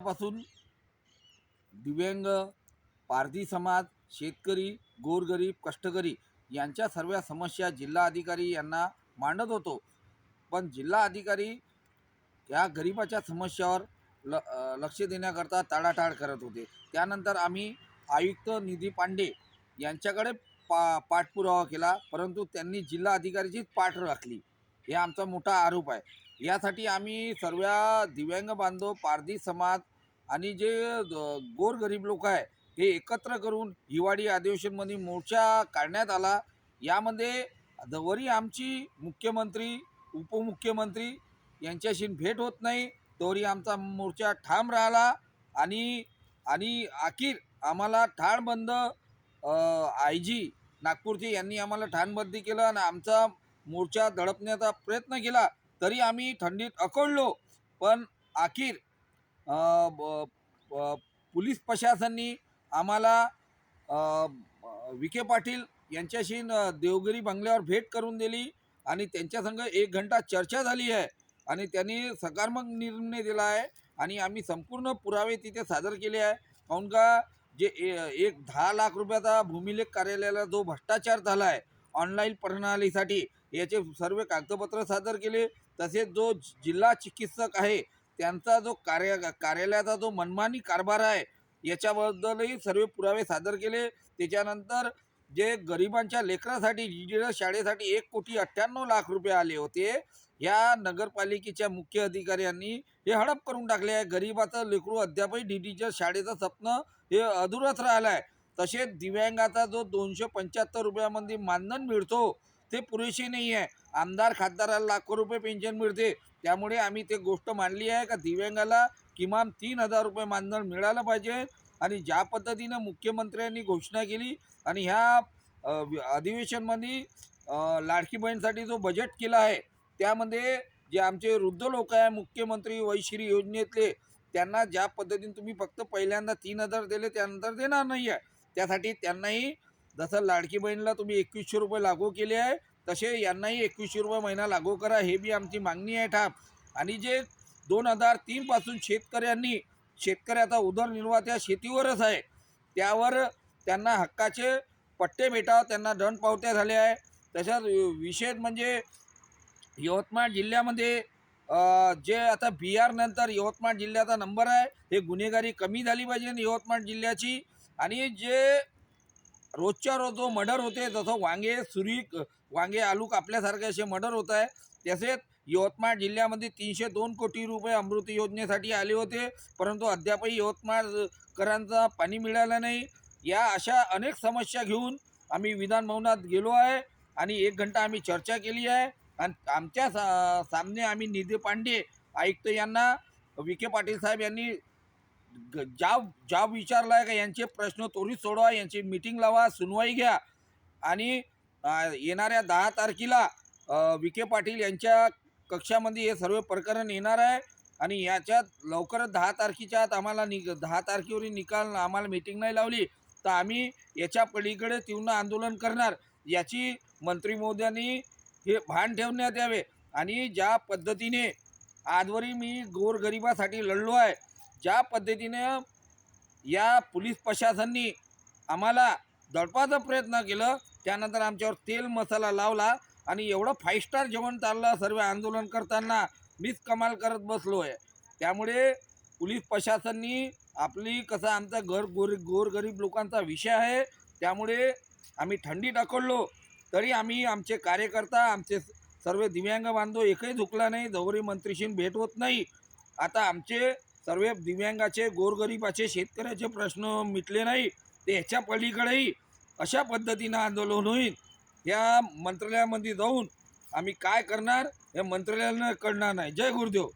पासून दिव्यांग पारधी समाज शेतकरी गोरगरीब कष्टकरी यांच्या सर्व समस्या जिल्हा अधिकारी यांना मांडत होतो. पण जिल्हा अधिकारी या गरिबाच्या समस्यावर ल लक्ष देण्याकरता टाळाटाळ करत होते. त्यानंतर आम्ही आयुक्त निधी पांडे यांच्याकडे पा पाठपुरावा केला परंतु त्यांनी जिल्हा अधिकारीचीच पाठ राखली. हे आमचा मोठा आरोप आहे. यासाठी आम्ही सर्व दिव्यांग बांधव पारधी समाज आणि जे गोरगरीब लोक आहे हे एकत्र करून हिवाळी अधिवेशनमध्ये मोर्चा काढण्यात आला. यामध्ये दवरी आमची मुख्यमंत्री उपमुख्यमंत्री यांच्याशी भेट होत नाही तोरी आमचा मोर्चा ठाम राहिला आणि आणि अखेर आम्हाला ठाणबंद आय जी नागपूरचे यांनी आम्हाला ठाणबंदी केलं आणि आमचा मोर्चा दडपण्याचा प्रयत्न केला. तरी आम्ही थंडीत अकडलो पण अखेर ब- पोलीस प्रशासनाने आम्हाला विखे पाटील यांच्याशी देवगिरी बंगल्यावर भेट करून दिली आणि त्यांच्यासंग एक घंटा चर्चा झाली आहे आणि त्यांनी सकारात्मक निर्णय दिला आहे आणि आम्ही संपूर्ण पुरावे तिथे सादर केले आहे. काहून का? जे ए- एक दहा लाख रुपयाचा भूमिलेख कार्यालयाला जो भ्रष्टाचार झाला आहे ऑनलाईन प्रणालीसाठी याचे सर्व कागदपत्र सादर केले. तसेच जो जिल्हा चिकित्सक आहे त्यांचा जो कार्य कार्यालयाचा जो मनमानी कारभार आहे याच्याबद्दलही सर्व पुरावे सादर केले. त्याच्यानंतर जे गरिबांच्या लेकरासाठी डिजिटल शाळेसाठी एक कोटी अठ्ठ्याण्णव लाख रुपये आले होते या नगरपालिकेच्या मुख्य अधिकाऱ्यांनी हे हडप करून टाकले आहे. गरिबाचं लेकरू अद्यापही डिजिटल शाळेचं स्वप्न हे अधुरच राहिलं आहे तसेच दिव्यांगाचा जो दोनशे पंच्याहत्तर रुपयामध्ये मानधन मिळतो ते पुरेसे नाही आहे. आमदार खासदाराला लाखो रुपये पेन्शन मिळते. त्यामुळे आम्ही ते गोष्ट मांडली आहे का दिव्यांगाला किमान तीन हजार रुपये मानधन मिळालं पाहिजे. आणि ज्या पद्धतीनं मुख्यमंत्र्यांनी घोषणा केली आणि ह्या अधिवेशनमध्ये अ, लाडकी बहीणसाठी जो बजेट केला आहे त्यामध्ये जे आमचे वृद्ध लोक आहे मुख्यमंत्री वैश्री योजनेतले त्यांना ज्या पद्धतीने तुम्ही फक्त पहिल्यांदा तीन हजार दिले त्यानंतर देणार नाही आहे त्यासाठी त्यांनाही जसं लाडकी बहिणीला तुम्ही एकवीसशे रुपये लागू केले आहे तसे यांनाही एकवीसशे रुपये महिना लागू करा हे बी आमची मागणी आहे ठाप आणि जे दोन हजार तीनपासून शेतकऱ्यांनी शेतकऱ्याचा उदरनिर्वाह त्या शेतीवरच आहे. त्यावर त्यांना हक्काचे पट्टे भेटावं त्यांना दंड पावत्या झाल्या आहे तशाच विशेष म्हणजे यवतमाळ जिल्ह्यामध्ये जे आता बिहारनंतर यवतमाळ जिल्ह्याचा नंबर आहे हे गुन्हेगारी कमी झाली पाहिजे यवतमाळ जिल्ह्याची. आणि जे रोजच्या रोज जो मर्डर होते जसं वांगे सुरी वांगे आलू कापल्यासारखे असे मर्डर होत आहे. तसेच यवतमाळ जिल्ह्यामध्ये तीनशे दोन कोटी रुपये अमृत योजनेसाठी आले होते. परंतु अद्यापही यवतमाळकरांचा पाणी मिळालं नाही. या अशा अनेक समस्या घेऊन आम्ही विधान भवनात गेलो आहे आणि एक घंटा आम्ही चर्चा केली आहे. आणि आमच्या सा सामने आम्ही निधी पांडे आयुक्त यांना विखे पाटील साहेब यांनी ग- ज्या जाब विचारला आहे का यांचे प्रश्न त्वरित सोडवा यांची मीटिंग लावा सुनवाई घ्या. आणि येणाऱ्या दहा तारखेला विखे पाटील यांच्या कक्षामध्ये हे सर्व प्रकरण येणार आहे. आणि याच्यात लवकरच दहा तारखेच्या आत आम्हाला नि दहा तारखेवरील निकाल आम्हाला मीटिंग नाही लावली तर आम्ही याच्या पलीकडे तीव्र आंदोलन करणार. याची मंत्री महोदयांनी हे भान ठेवण्यात यावे. आणि ज्या पद्धतीने आजवरी मी गोरगरिबासाठी लढलो आहे ज्या पद्धतीनं या पोलीस प्रशासनाने आम्हाला दडपाचा प्रयत्न केलं त्यानंतर आमच्यावर तेल मसाला लावला आणि एवढं फाईव्ह स्टार जेवण चाललं सर्व आंदोलन करताना मीच कमाल करत बसलो आहे त्यामुळे पोलीस प्रशासननी आपली कसं आमचा घर गोर गोरगरीब लोकांचा विषय आहे त्यामुळे आम्ही थंडी अकडलो तरी आम्ही आमचे कार्यकर्ता आमचे सर्व दिव्यांग बांधव एकही झुकला नाही जवळी मंत्रीशी भेट होत नाही. आता आमचे सर्व दिव्यांगाचे गोरगरिबाचे शेतकऱ्याचे प्रश्न मिटले नाही ते ह्याच्या पलीकडेही अशा पद्धतीनं आंदोलन होईल. या मंत्रालयामध्ये जाऊन आम्ही काय करणार हे मंत्रालयानं कळणार नाही. जय गुरुदेव.